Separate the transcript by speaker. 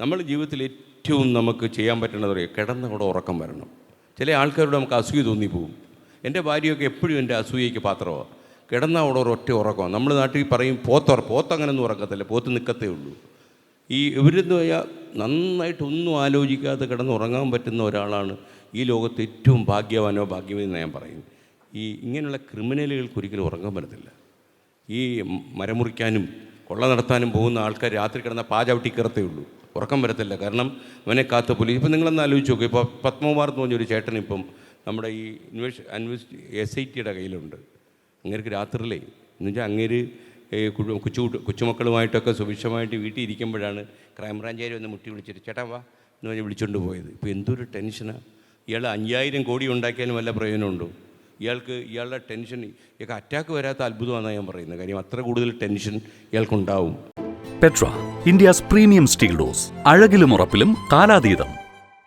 Speaker 1: നമ്മൾ ജീവിതത്തിൽ ഏറ്റവും നമുക്ക് ചെയ്യാൻ പറ്റുന്നത് പറയുക? കിടന്നവിടെ ഉറക്കം വരണം. ചില ആൾക്കാരോട് നമുക്ക് അസൂയ തോന്നിപ്പോവും എന്റെ ഭാര്യയൊക്കെ എപ്പോഴും എന്റെ അസൂയയ്ക്ക് പാത്രമാണ് കിടന്ന അവിടെ ഒറ്റ ഉറക്കമാണ്. നമ്മൾ നാട്ടിൽ പറയും പോത്തുറ പോത്തങ്ങനൊന്നും ഉറക്കത്തില്ല. പോത്ത് നിൽക്കത്തേ ഉള്ളൂ. ഈ ഇവരെന്ന് പറഞ്ഞാൽ നന്നായിട്ടൊന്നും ആലോചിക്കാതെ കിടന്ന് ഉറങ്ങാൻ പറ്റുന്ന ഒരാളാണ് ഈ ലോകത്ത് ഏറ്റവും ഭാഗ്യവാനോ ഭാഗ്യമെന്ന് ഞാൻ പറയും. ഈ ഇങ്ങനെയുള്ള ക്രിമിനലുകൾക്ക് ഒരിക്കലും ഉറങ്ങാൻ പറ്റത്തില്ല. ഈ മരമുറിക്കാനും കൊള്ള നടത്താനും പോകുന്ന ആൾക്കാർ രാത്രി കിടന്ന പാചവിട്ടി കയറത്തേ ഉള്ളൂ. ഉറക്കം വരത്തില്ല. കാരണം അവനെ കാത്ത പുലി ഇപ്പം നിങ്ങളൊന്ന് ആലോചിച്ച് നോക്കും. ഇപ്പോൾ പത്മകുമാർ എന്ന് പറഞ്ഞൊരു ചേട്ടൻ ഇപ്പം നമ്മുടെ ഈ ഇൻവെസ്റ്റ് അന്വേഷ എസ് ഐ ടിയുടെ കയ്യിലുണ്ട്. അങ്ങേർക്ക് രാത്രിയിലേ. എന്ന് വെച്ചാൽ അങ്ങേര് കൊച്ചു കൊച്ചുമക്കളുമായിട്ടൊക്കെ സുഭിക്ഷമായിട്ട് വീട്ടിൽ ഇരിക്കുമ്പോഴാണ് ക്രൈംബ്രാഞ്ചുകാർ ഒന്ന് മുട്ടി വിളിച്ചിട്ട് ചേട്ടാ വാ എന്ന് പറഞ്ഞ് വിളിച്ചുകൊണ്ട് പോയത്. ഇപ്പോൾ എന്തൊരു ടെൻഷനാണ് ഇയാൾ അഞ്ചായിരം കോടി ഉണ്ടാക്കിയാലും വല്ല പ്രയോജനമുണ്ടോ? ഇയാൾക്ക് ഇയാളുടെ ടെൻഷൻ ഇയാൾക്ക് അറ്റാക്ക് വരാത്ത അത്ഭുതമാണെന്നാണ് ഞാൻ പറയുന്നത്. കാര്യം അത്ര കൂടുതൽ tension ഇയാൾക്കുണ്ടാവും.
Speaker 2: Petra India's premium steel doors. അഴകിലും ഉറപ്പിലും കാലാതീതം.